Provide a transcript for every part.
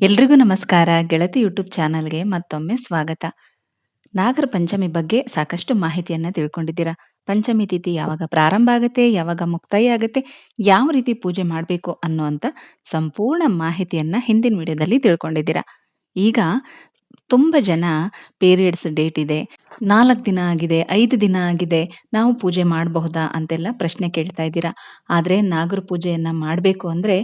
ಎಲ್ರಿಗೂ ನಮಸ್ಕಾರ. ಗೆಳತಿ ಯೂಟ್ಯೂಬ್ ಚಾನಲ್ಗೆ ಮತ್ತೊಮ್ಮೆ ಸ್ವಾಗತ. ನಾಗರ ಪಂಚಮಿ ಬಗ್ಗೆ ಸಾಕಷ್ಟು ಮಾಹಿತಿಯನ್ನ ತಿಳ್ಕೊಂಡಿದ್ದೀರಾ? ಪಂಚಮಿ ತಿಥಿ ಯಾವಾಗ ಪ್ರಾರಂಭ ಆಗುತ್ತೆ, ಯಾವಾಗ ಮುಕ್ತಾಯ ಆಗುತ್ತೆ, ಯಾವ ರೀತಿ ಪೂಜೆ ಮಾಡಬೇಕು ಅನ್ನುವಂಥ ಸಂಪೂರ್ಣ ಮಾಹಿತಿಯನ್ನ ಹಿಂದಿನ ವಿಡಿಯೋದಲ್ಲಿ ತಿಳ್ಕೊಂಡಿದ್ದೀರಾ? ಈಗ ತುಂಬ ಜನ ಪೀರಿಯಡ್ಸ್ ಡೇಟ್ ಇದೆ ನಾಲ್ಕು ದಿನ ಆಗಿದೆ, ಐದು ದಿನ ಆಗಿದೆ, ನಾವು ಪೂಜೆ ಮಾಡಬಹುದಾ ಅಂತೆಲ್ಲ ಪ್ರಶ್ನೆ ಕೇಳ್ತಾ ಇದ್ದೀರಾ. ಆದರೆ ನಾಗರ ಪೂಜೆಯನ್ನು ಮಾಡಬೇಕು ಅಂದರೆ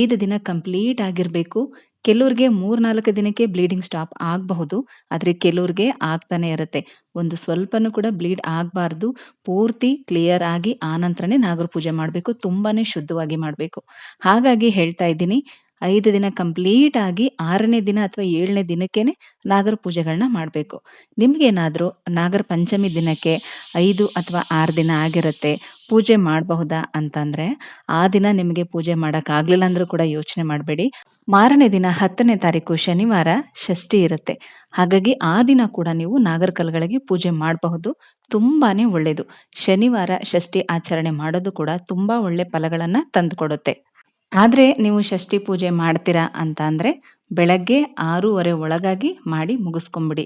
ಐದು ದಿನ ಕಂಪ್ಲೀಟ್ ಆಗಿರಬೇಕು. ಕೆಲವ್ರಿಗೆ ಮೂರ್ನಾಲ್ಕು ದಿನಕ್ಕೆ ಬ್ಲೀಡಿಂಗ್ ಸ್ಟಾಪ್ ಆಗಬಹುದು, ಆದರೆ ಕೆಲವ್ರಿಗೆ ಆಗ್ತಾನೆ ಇರುತ್ತೆ. ಒಂದು ಸ್ವಲ್ಪನೂ ಕೂಡ ಬ್ಲೀಡ್ ಆಗಬಾರ್ದು, ಪೂರ್ತಿ ಕ್ಲಿಯರ್ ಆಗಿ ಆನಂತರನೇ ನಾಗರ ಪೂಜೆ ಮಾಡಬೇಕು, ತುಂಬಾನೇ ಶುದ್ಧವಾಗಿ ಮಾಡಬೇಕು. ಹಾಗಾಗಿ ಹೇಳ್ತಾ ಇದ್ದೀನಿ ಐದು ದಿನ ಕಂಪ್ಲೀಟ್ ಆಗಿ ಆರನೇ ದಿನ ಅಥವಾ ಏಳನೇ ದಿನಕ್ಕೇನೆ ನಾಗರ ಪೂಜೆಗಳನ್ನ ಮಾಡಬೇಕು. ನಿಮಗೇನಾದರೂ ನಾಗರ ಪಂಚಮಿ ದಿನಕ್ಕೆ ಐದು ಅಥವಾ ಆರು ದಿನ ಆಗಿರುತ್ತೆ ಪೂಜೆ ಮಾಡಬಹುದಾ ಅಂತಂದ್ರೆ ಆ ದಿನ ನಿಮಗೆ ಪೂಜೆ ಮಾಡೋಕ್ಕಾಗಲಿಲ್ಲ ಅಂದ್ರೂ ಕೂಡ ಯೋಚನೆ ಮಾಡಬೇಡಿ. ಮಾರನೇ ದಿನ ಹತ್ತನೇ ತಾರೀಕು ಶನಿವಾರ ಷಷ್ಠಿ ಇರುತ್ತೆ. ಹಾಗಾಗಿ ಆ ದಿನ ಕೂಡ ನೀವು ನಾಗರ ಕಲ್ಗಳಿಗೆ ಪೂಜೆ ಮಾಡಬಹುದು. ತುಂಬಾನೇ ಒಳ್ಳೆಯದು ಶನಿವಾರ ಷಷ್ಠಿ ಆಚರಣೆ ಮಾಡೋದು ಕೂಡ ತುಂಬಾ ಒಳ್ಳೆ ಫಲಗಳನ್ನು ತಂದುಕೊಡುತ್ತೆ. ಆದ್ರೆ ನೀವು ಷಷ್ಠಿ ಪೂಜೆ ಮಾಡ್ತೀರಾ ಅಂತ ಅಂದರೆ ಬೆಳಗ್ಗೆ ಆರೂವರೆ ಒಳಗಾಗಿ ಮಾಡಿ ಮುಗಿಸ್ಕೊಂಬಿಡಿ.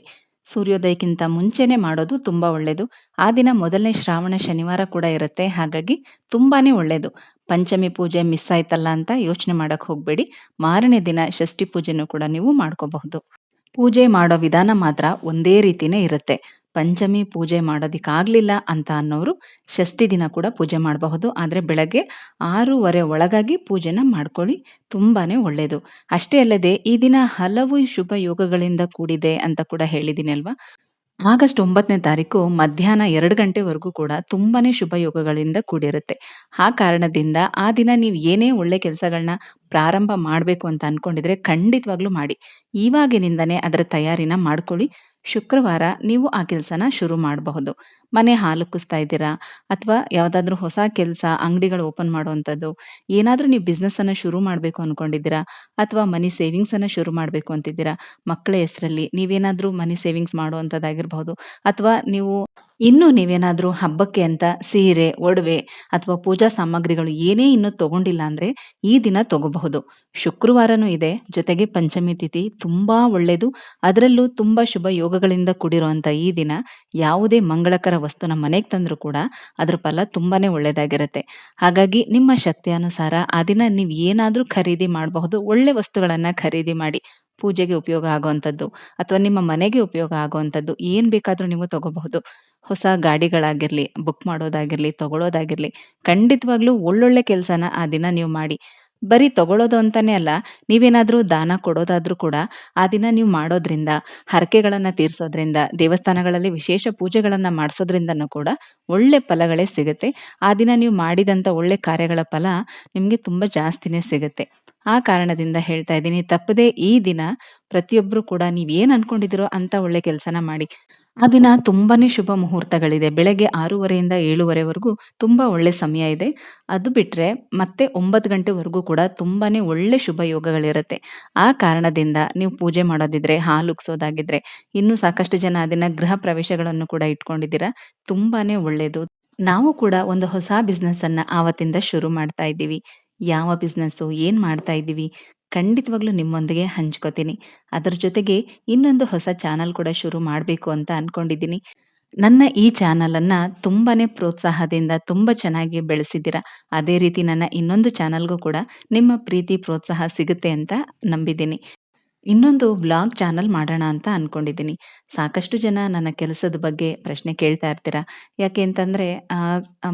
ಸೂರ್ಯೋದಯಕ್ಕಿಂತ ಮುಂಚೆನೇ ಮಾಡೋದು ತುಂಬ ಒಳ್ಳೆಯದು ಆ ದಿನ ಮೊದಲನೇ ಶ್ರಾವಣ ಶನಿವಾರ ಕೂಡ ಇರುತ್ತೆ. ಹಾಗಾಗಿ ತುಂಬಾ ಒಳ್ಳೆಯದು ಪಂಚಮಿ ಪೂಜೆ ಮಿಸ್ ಆಯ್ತಲ್ಲ ಅಂತ ಯೋಚನೆ ಮಾಡೋಕ್ಕೆ ಹೋಗಬೇಡಿ. ಮಾರನೇ ದಿನ ಷಷ್ಠಿ ಪೂಜೆನೂ ಕೂಡ ನೀವು ಮಾಡ್ಕೋಬಹುದು. ಪೂಜೆ ಮಾಡೋ ವಿಧಾನ ಮಾತ್ರ ಒಂದೇ ರೀತಿನೇ ಇರುತ್ತೆ. ಪಂಚಮಿ ಪೂಜೆ ಮಾಡೋದಿಕ್ಕಾಗಲಿಲ್ಲ ಅಂತ ಅನ್ನೋರು ಷಷ್ಠಿ ದಿನ ಕೂಡ ಪೂಜೆ ಮಾಡಬಹುದು. ಆದರೆ ಬೆಳಗ್ಗೆ ಆರೂವರೆ ಒಳಗಾಗಿ ಪೂಜೆನ ಮಾಡ್ಕೊಳ್ಳಿ ತುಂಬಾ ಒಳ್ಳೆಯದು ಅಷ್ಟೇ ಅಲ್ಲದೆ ಈ ದಿನ ಹಲವು ಶುಭ ಯೋಗಗಳಿಂದ ಕೂಡಿದೆ ಅಂತ ಕೂಡ ಹೇಳಿದ್ದೀನಿ ಅಲ್ವಾ ಆಗಸ್ಟ್ ಒಂಬತ್ತನೇ ತಾರೀಕು ಮಧ್ಯಾಹ್ನ ಎರಡು ಗಂಟೆವರೆಗೂ ಕೂಡ ತುಂಬಾನೇ ಶುಭ ಯೋಗಗಳಿಂದ ಕೂಡಿರುತ್ತೆ. ಆ ಕಾರಣದಿಂದ ಆ ದಿನ ನೀವು ಏನೇ ಒಳ್ಳೆ ಕೆಲಸಗಳನ್ನ ಪ್ರಾರಂಭ ಮಾಡಬೇಕು ಅಂತ ಅನ್ಕೊಂಡಿದ್ರೆ ಖಂಡಿತವಾಗ್ಲೂ ಮಾಡಿ. ಇವಾಗಿನಿಂದನೇ ಅದರ ತಯಾರಿನ ಮಾಡ್ಕೊಳ್ಳಿ. ಶುಕ್ರವಾರ ನೀವು ಆ ಕೆಲಸನ ಶುರು ಮಾಡಬಹುದು. ಮನೆ ಹಾಲು ಕುಸ್ತಾ ಇದ್ದೀರಾ? ಅಥವಾ ಯಾವುದಾದ್ರೂ ಹೊಸ ಕೆಲಸ, ಅಂಗಡಿಗಳು ಓಪನ್ ಮಾಡುವಂಥದ್ದು, ಏನಾದರೂ ನೀವು ಬಿಸ್ನೆಸ್ ಅನ್ನ ಶುರು ಮಾಡಬೇಕು ಅಂದ್ಕೊಂಡಿದ್ದೀರಾ ಅಥವಾ ಮನಿ ಸೇವಿಂಗ್ಸ್ ಅನ್ನ ಶುರು ಮಾಡಬೇಕು ಅಂತಿದ್ದೀರಾ? ಮಕ್ಕಳ ಹೆಸರಲ್ಲಿ ನೀವೇನಾದರೂ ಮನಿ ಸೇವಿಂಗ್ಸ್ ಮಾಡುವಂಥದ್ದಾಗಿರ್ಬಹುದು. ಅಥವಾ ನೀವು ಇನ್ನು ನೀವೇನಾದರೂ ಹಬ್ಬಕ್ಕೆ ಅಂತ ಸೀರೆ, ಒಡವೆ ಅಥವಾ ಪೂಜಾ ಸಾಮಗ್ರಿಗಳು ಏನೇ ಇನ್ನೂ ತಗೊಂಡಿಲ್ಲ ಅಂದ್ರೆ ಈ ದಿನ ತಗೋಬಹುದು. ಶುಕ್ರವಾರನೂ ಇದೆ. ಜೊತೆಗೆ ಪಂಚಮಿ ತಿಥಿ ತುಂಬಾ ಒಳ್ಳೆಯದು ಅದರಲ್ಲೂ ತುಂಬಾ ಶುಭ ಯೋಗಗಳಿಂದ ಕೂಡಿರುವಂತ ಈ ದಿನ ಯಾವುದೇ ಮಂಗಳಕರ ವಸ್ತುನ ಮನೆಗೆ ತಂದ್ರೂ ಕೂಡ ಅದರ ಫಲ ತುಂಬಾನೇ ಒಳ್ಳೆಯದಾಗಿರುತ್ತೆ ಹಾಗಾಗಿ ನಿಮ್ಮ ಶಕ್ತಿ ಅನುಸಾರ ಆ ದಿನ ನೀವು ಏನಾದರೂ ಖರೀದಿ ಮಾಡಬಹುದು. ಒಳ್ಳೆ ವಸ್ತುಗಳನ್ನು ಖರೀದಿ ಮಾಡಿ. ಪೂಜೆಗೆ ಉಪಯೋಗ ಆಗುವಂಥದ್ದು ಅಥವಾ ನಿಮ್ಮ ಮನೆಗೆ ಉಪಯೋಗ ಆಗುವಂಥದ್ದು ಏನ್ ಬೇಕಾದರೂ ನೀವು ತಗೋಬಹುದು. ಹೊಸ ಗಾಡಿಗಳಾಗಿರಲಿ ಬುಕ್ ಮಾಡೋದಾಗಿರಲಿ ತಗೊಳ್ಳೋದಾಗಿರ್ಲಿ ಖಂಡಿತವಾಗ್ಲೂ ಒಳ್ಳೊಳ್ಳೆ ಕೆಲಸನ ಆ ದಿನ ನೀವು ಮಾಡಿ. ಬರೀ ತಗೊಳ್ಳೋದು ಅಂತಾನೆ ಅಲ್ಲ, ನೀವೇನಾದರೂ ದಾನ ಕೊಡೋದಾದ್ರೂ ಕೂಡ ಆ ದಿನ ನೀವು ಮಾಡೋದ್ರಿಂದ, ಹರಕೆಗಳನ್ನು ತೀರಿಸೋದ್ರಿಂದ, ದೇವಸ್ಥಾನಗಳಲ್ಲಿ ವಿಶೇಷ ಪೂಜೆಗಳನ್ನು ಮಾಡಿಸೋದ್ರಿಂದನೂ ಕೂಡ ಒಳ್ಳೆ ಫಲಗಳೇ ಸಿಗುತ್ತೆ. ಆ ದಿನ ನೀವು ಮಾಡಿದಂಥ ಒಳ್ಳೆ ಕಾರ್ಯಗಳ ಫಲ ನಿಮಗೆ ತುಂಬಾ ಜಾಸ್ತಿನೇ ಸಿಗುತ್ತೆ. ಆ ಕಾರಣದಿಂದ ಹೇಳ್ತಾ ಇದ್ದೀನಿ, ತಪ್ಪದೆ ಈ ದಿನ ಪ್ರತಿಯೊಬ್ರು ಕೂಡ ನೀವೇನ್ ಅನ್ಕೊಂಡಿದಿರೋ ಅಂತ ಒಳ್ಳೆ ಕೆಲಸನ ಮಾಡಿ. ಆ ದಿನ ತುಂಬಾನೇ ಶುಭ ಮುಹೂರ್ತಗಳಿದೆ. ಬೆಳಗ್ಗೆ ಆರೂವರೆಯಿಂದ ಏಳುವರೆವರೆಗೂ ತುಂಬಾ ಒಳ್ಳೆ ಸಮಯ ಇದೆ. ಅದು ಬಿಟ್ರೆ ಮತ್ತೆ ಒಂಬತ್ತು ಗಂಟೆವರೆಗೂ ಕೂಡ ತುಂಬಾನೇ ಒಳ್ಳೆ ಶುಭ ಯೋಗಗಳಿರುತ್ತೆ. ಆ ಕಾರಣದಿಂದ ನೀವು ಪೂಜೆ ಮಾಡೋದಿದ್ರೆ, ಹಾಲು ಇನ್ನೂ ಇನ್ನು ಸಾಕಷ್ಟು ಜನ ಅದನ್ನ ಗೃಹ ಪ್ರವೇಶಗಳನ್ನು ಕೂಡ ಇಟ್ಕೊಂಡಿದ್ದೀರಾ, ತುಂಬಾನೇ ಒಳ್ಳೆಯದು ನಾವು ಕೂಡ ಒಂದು ಹೊಸ ಬಿಸ್ನೆಸ್ ಅನ್ನ ಆವತ್ತಿಂದ ಶುರು ಮಾಡ್ತಾ ಇದ್ದೀವಿ. ಯಾವ ಬಿಸ್ನೆಸ್ಸು ಏನು ಮಾಡ್ತಾ ಇದ್ದೀವಿ, ಖಂಡಿತವಾಗ್ಲೂ ನಿಮ್ಮೊಂದಿಗೆ ಹಂಚ್ಕೋತೀನಿ. ಅದರ ಜೊತೆಗೆ ಇನ್ನೊಂದು ಹೊಸ ಚಾನಲ್ ಕೂಡ ಶುರು ಮಾಡಬೇಕು ಅಂತ ಅನ್ಕೊಂಡಿದ್ದೀನಿ. ನನ್ನ ಈ ಚಾನಲನ್ನು ತುಂಬಾನೇ ಪ್ರೋತ್ಸಾಹದಿಂದ, ತುಂಬಾ ಚೆನ್ನಾಗಿ ಬೆಳೆಸಿದ್ದೀರಾ. ಅದೇ ರೀತಿ ನನ್ನ ಇನ್ನೊಂದು ಚಾನಲ್ಗೂ ಕೂಡ ನಿಮ್ಮ ಪ್ರೀತಿ, ಪ್ರೋತ್ಸಾಹ ಸಿಗುತ್ತೆ ಅಂತ ನಂಬಿದ್ದೀನಿ. ಇನ್ನೊಂದು ವ್ಲಾಗ್ ಚಾನಲ್ ಮಾಡೋಣ ಅಂತ ಅನ್ಕೊಂಡಿದ್ದೀನಿ. ಸಾಕಷ್ಟು ಜನ ನನ್ನ ಕೆಲಸದ ಬಗ್ಗೆ ಪ್ರಶ್ನೆ ಕೇಳ್ತಾ ಇರ್ತೀರಾ? ಯಾಕೆ ಅಂತಂದ್ರೆ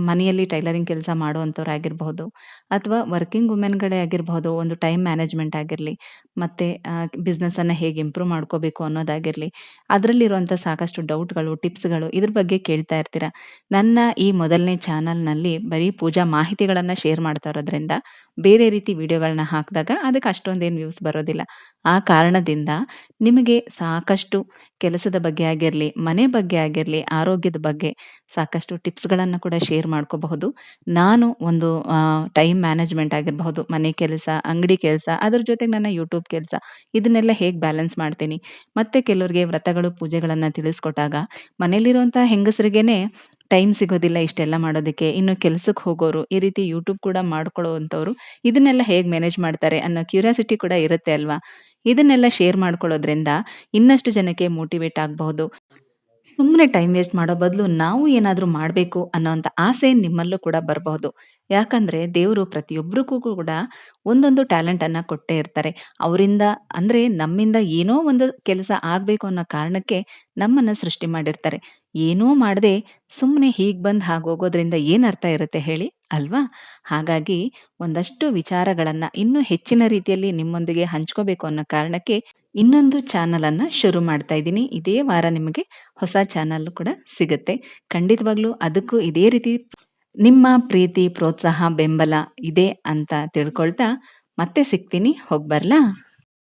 ಮನೆಯಲ್ಲಿ ಟೈಲರಿಂಗ್ ಕೆಲಸ ಮಾಡುವಂಥವ್ರಾಗಿರ್ಬಹುದು ಅಥವಾ ವರ್ಕಿಂಗ್ ವುಮೆನ್ಗಳೇ ಆಗಿರಬಹುದು, ಒಂದು ಟೈಮ್ ಮ್ಯಾನೇಜ್ಮೆಂಟ್ ಆಗಿರಲಿ, ಮತ್ತೆ ಬಿಸ್ನೆಸ್ ಅನ್ನ ಹೇಗೆ ಇಂಪ್ರೂವ್ ಮಾಡ್ಕೋಬೇಕು ಅನ್ನೋದಾಗಿರಲಿ, ಅದರಲ್ಲಿರುವಂಥ ಸಾಕಷ್ಟು ಡೌಟ್ಗಳು ಟಿಪ್ಸ್ಗಳು ಇದ್ರ ಬಗ್ಗೆ ಕೇಳ್ತಾ ಇರ್ತೀರಾ? ನನ್ನ ಈ ಮೊದಲನೇ ಚಾನಲ್ನಲ್ಲಿ ಬರೀ ಪೂಜಾ ಮಾಹಿತಿಗಳನ್ನ ಶೇರ್ ಮಾಡ್ತಾ ಇರೋದ್ರಿಂದ, ಬೇರೆ ರೀತಿ ವಿಡಿಯೋಗಳನ್ನ ಹಾಕಿದಾಗ ಅದಕ್ಕೆ ಅಷ್ಟೊಂದೇನು ವ್ಯೂಸ್ ಬರೋದಿಲ್ಲ. ಆ ಕಾರಣದಿಂದ ನಿಮಗೆ ಸಾಕಷ್ಟು ಕೆಲಸದ ಬಗ್ಗೆ ಆಗಿರಲಿ, ಮನೆ ಬಗ್ಗೆ ಆಗಿರಲಿ, ಆರೋಗ್ಯದ ಬಗ್ಗೆ ಸಾಕಷ್ಟು ಟಿಪ್ಸ್ಗಳನ್ನು ಕೂಡ ಶೇರ್ ಮಾಡ್ಕೋಬಹುದು. ನಾನು ಒಂದು ಟೈಮ್ ಮ್ಯಾನೇಜ್ಮೆಂಟ್ ಆಗಿರಬಹುದು, ಮನೆ ಕೆಲಸ, ಅಂಗಡಿ ಕೆಲಸ, ಅದ್ರ ಜೊತೆಗೆ ನನ್ನ ಯೂಟ್ಯೂಬ್ ಕೆಲಸ, ಇದನ್ನೆಲ್ಲ ಹೇಗೆ ಬ್ಯಾಲೆನ್ಸ್ ಮಾಡ್ತೀನಿ. ಮತ್ತೆ ಕೆಲವರಿಗೆ ವ್ರತಗಳು, ಪೂಜೆಗಳನ್ನು ತಿಳಿಸ್ಕೊಟ್ಟಾಗ ಮನೆಯಲ್ಲಿರುವಂಥ ಹೆಂಗಸರಿಗೇನೆ ಟೈಮ್ ಸಿಗೋದಿಲ್ಲ ಇಷ್ಟೆಲ್ಲ ಮಾಡೋದಕ್ಕೆ. ಇನ್ನು ಕೆಲಸಕ್ಕೆ ಹೋಗೋರು, ಈ ರೀತಿ ಯೂಟ್ಯೂಬ್ ಕೂಡ ಮಾಡ್ಕೊಳ್ಳೋವಂಥವ್ರು ಇದನ್ನೆಲ್ಲ ಹೇಗೆ ಮ್ಯಾನೇಜ್ ಮಾಡ್ತಾರೆ ಅನ್ನೋ ಕ್ಯೂರಿಯಾಸಿಟಿ ಕೂಡ ಇರುತ್ತೆ ಅಲ್ವಾ? ಇದನ್ನೆಲ್ಲ ಶೇರ್ ಮಾಡ್ಕೊಳ್ಳೋದ್ರಿಂದ ಇನ್ನಷ್ಟು ಜನಕ್ಕೆ ಮೋಟಿವೇಟ್ ಆಗಬಹುದು. ಸುಮ್ಮನೆ ಟೈಮ್ ವೇಸ್ಟ್ ಮಾಡೋ ಬದಲು ನಾವು ಏನಾದರೂ ಮಾಡಬೇಕು ಅನ್ನೋಂಥ ಆಸೆ ನಿಮ್ಮಲ್ಲೂ ಕೂಡ ಬರಬಹುದು. ಯಾಕಂದ್ರೆ ದೇವರು ಪ್ರತಿಯೊಬ್ಬರಿಗೂ ಕೂಡ ಒಂದೊಂದು ಟ್ಯಾಲೆಂಟ್ ಅನ್ನ ಕೊಟ್ಟೇ ಇರ್ತಾರೆ. ಅವರಿಂದ ಅಂದ್ರೆ ನಮ್ಮಿಂದ ಏನೋ ಒಂದು ಕೆಲಸ ಆಗಬೇಕು ಅನ್ನೋ ಕಾರಣಕ್ಕೆ ನಮ್ಮನ್ನ ಸೃಷ್ಟಿ ಮಾಡಿರ್ತಾರೆ. ಏನೂ ಮಾಡದೆ ಸುಮ್ಮನೆ ಹೀಗೆ ಬಂದು ಹಾಗೋಗೋದ್ರಿಂದ ಹೋಗೋದ್ರಿಂದ ಏನ್ ಅರ್ಥ ಇರುತ್ತೆ ಹೇಳಿ ಅಲ್ವಾ? ಹಾಗಾಗಿ ಒಂದಷ್ಟು ವಿಚಾರಗಳನ್ನು ಇನ್ನೂ ಹೆಚ್ಚಿನ ರೀತಿಯಲ್ಲಿ ನಿಮ್ಮೊಂದಿಗೆ ಹಂಚ್ಕೋಬೇಕು ಅನ್ನೋ ಕಾರಣಕ್ಕೆ ಇನ್ನೊಂದು ಚಾನಲನ್ನು ಶುರು ಮಾಡ್ತಾ ಇದ್ದೀನಿ. ಇದೇ ವಾರ ನಿಮಗೆ ಹೊಸ ಚಾನಲ್ ಕೂಡ ಸಿಗುತ್ತೆ. ಖಂಡಿತವಾಗ್ಲೂ ಅದಕ್ಕೂ ಇದೇ ರೀತಿ ನಿಮ್ಮ ಪ್ರೀತಿ, ಪ್ರೋತ್ಸಾಹ, ಬೆಂಬಲ ಇದೆ ಅಂತ ತಿಳ್ಕೊಳ್ತಾ ಮತ್ತೆ ಸಿಗ್ತೀನಿ. ಹೋಗ್ಬರ್ಲಾ?